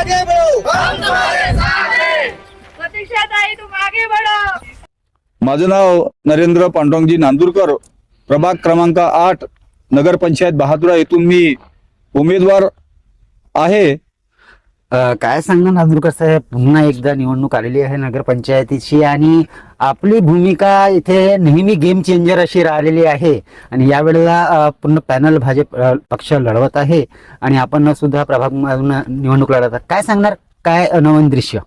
आगे बढ़ो. हम तुम्हारे साथ! माझं नाव नरेंद्र पांडुरंगजी नांदूरकर. प्रभाग क्रमांक आठ नगरपंचायत बहादुरा येथून मी उमेदवार आहे. काय सांगणार नांदूरकर साहेब? पुन्हा एकदा निवडणूक आलेली आहे नगरपंचायतीची आणि आपली भूमिका इथे नेहमी गेम चेंजर अशी राहिलेली आहे. आणि यावेळेला पूर्ण पॅनल भाजप पक्ष लढवत आहे आणि आपण सुद्धा प्रभाग निवडणूक लढवत आहात. काय सांगणार? काय नवीन दृश्य?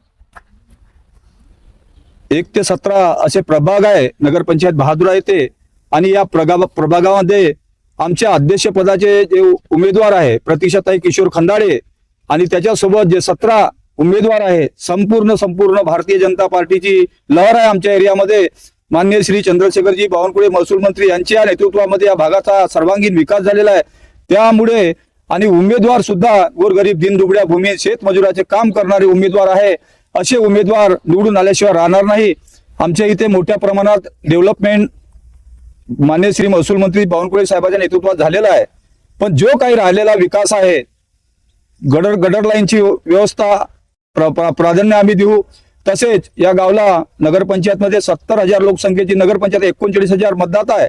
एक ते सतरा असे प्रभाग आहे नगरपंचायत बहादुरा येथे आणि या प्रगा प्रभागामध्ये आमच्या अध्यक्षपदाचे जे उमेदवार आहे प्रतीक्षाताई किशोर खंदाडे आणि त्याच्यासोबत जे सतरा उमेदवार आहे संपूर्ण संपूर्ण भारतीय जनता पार्टीची लहर आहे आमच्या एरियामध्ये. मान्य श्री चंद्रशेखरजी बावनकुळे महसूल मंत्री यांच्या नेतृत्वामध्ये या भागाचा सर्वांगीण विकास झालेला आहे. त्यामुळे आणि उमेदवार सुद्धा गोरगरीब दिनदुबड्या भूमी शेतमजुराचे काम करणारे उमेदवार आहे. असे उमेदवार निवडून आल्याशिवाय राहणार नाही. आमच्या इथे मोठ्या प्रमाणात डेव्हलपमेंट मान्य श्री महसूल मंत्री बावनकुळे साहेबांच्या नेतृत्वात झालेला आहे. पण जो काही राहिलेला विकास आहे गडर गडर लाईनची व्यवस्था प्र- प्र- प्राधान्य आम्ही देऊ. तसेच या गावला नगरपंचायतमध्ये सत्तर हजार लोकसंख्येची नगरपंचायत एकोणचाळीस हजार मतदाता आहे.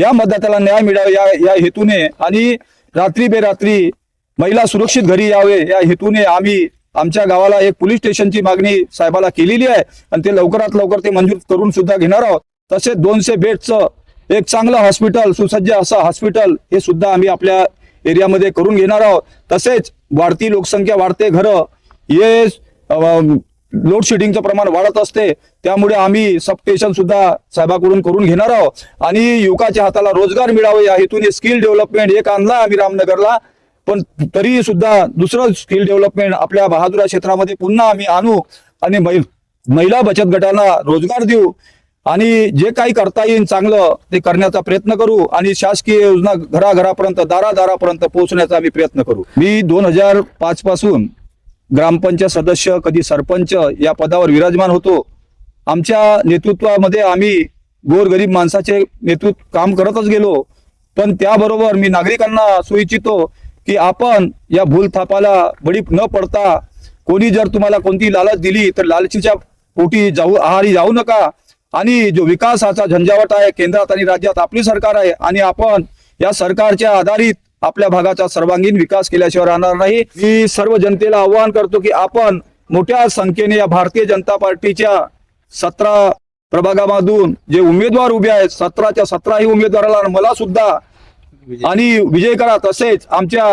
या मतदात्याला न्याय मिळावा या या हेतूने आणि रात्री बेरात्री महिला सुरक्षित घरी यावे या हेतूने आम्ही आमच्या गावाला एक पोलीस स्टेशनची मागणी साहेबाला केलेली आहे आणि ते लवकरात लवकर ते मंजूर करून सुद्धा घेणार आहोत. तसेच दोनशे बेडचं एक चांगलं हॉस्पिटल सुसज्ज असं हॉस्पिटल हे सुद्धा आम्ही आपल्या एरियामध्ये करून घेणार आहोत. तसेच वाढती लोकसंख्या वाढते घरं हे लोड शेडिंगचं प्रमाण वाढत असते. त्यामुळे आम्ही सबस्टेशन सुद्धा साहेबाकडून करून घेणार आहोत. आणि युवकाच्या हाताला रोजगार मिळावे या हेतूने स्किल डेव्हलपमेंट एक आणला आम्ही रामनगरला. पण तरी सुद्धा दुसरं स्किल डेव्हलपमेंट आपल्या बहादुरा क्षेत्रामध्ये पुन्हा आम्ही आणू आणि महिला बचत गटांना रोजगार देऊ. आणि जे काही करता येईल चांगलं ते करण्याचा प्रयत्न करू आणि शासकीय योजना घराघरापर्यंत दारादारापर्यंत पोहोचण्याचा आम्ही प्रयत्न करू. मी दोन हजार पाच पासून ग्रामपंचायत सदस्य कधी सरपंच या पदावर विराजमान होतो. आमच्या नेतृत्वामध्ये आम्ही गोरगरीब माणसाचे नेतृत्व काम करतच गेलो. पण त्याबरोबर मी नागरिकांना असू इच्छितो की आपण या भूलथापाला बळी न पडता कोणी जर तुम्हाला कोणती लालच दिली तर लालचीच्या पोटी जाऊ आहारी जाऊ नका. आणि जो विकासाचा झंझावट आहे केंद्रात आणि राज्यात आपली सरकार आहे आणि आपण या सरकारच्या आधारित आपल्या भागाचा सर्वांगीण विकास केल्याशिवाय राहणार नाही. मी सर्व जनतेला आवाहन करतो की आपण मोठ्या संख्येने या भारतीय जनता पार्टीच्या सतरा प्रभागामधून जे उमेदवार उभे आहेत सतराच्या सतराही उमेदवाराला मला सुद्धा आणि विजय करा तसेच आमच्या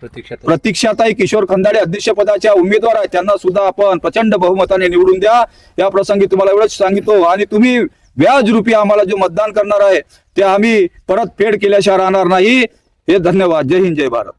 प्रतीक्षाताई. किशोर खंदाडे अध्यक्षपदाच्या उमेदवार आहेत. त्यांना सुद्धा आपण प्रचंड बहुमताने निवडून द्या. या प्रसंगी तुम्हाला एवढंच सांगितो. आणि तुम्ही व्याज रुपी आम्हाला जो मतदान करणार आहे ते आम्ही परत फेड केल्याशिवाय राहणार नाही. हे धन्यवाद. जय हिंद जय भारत.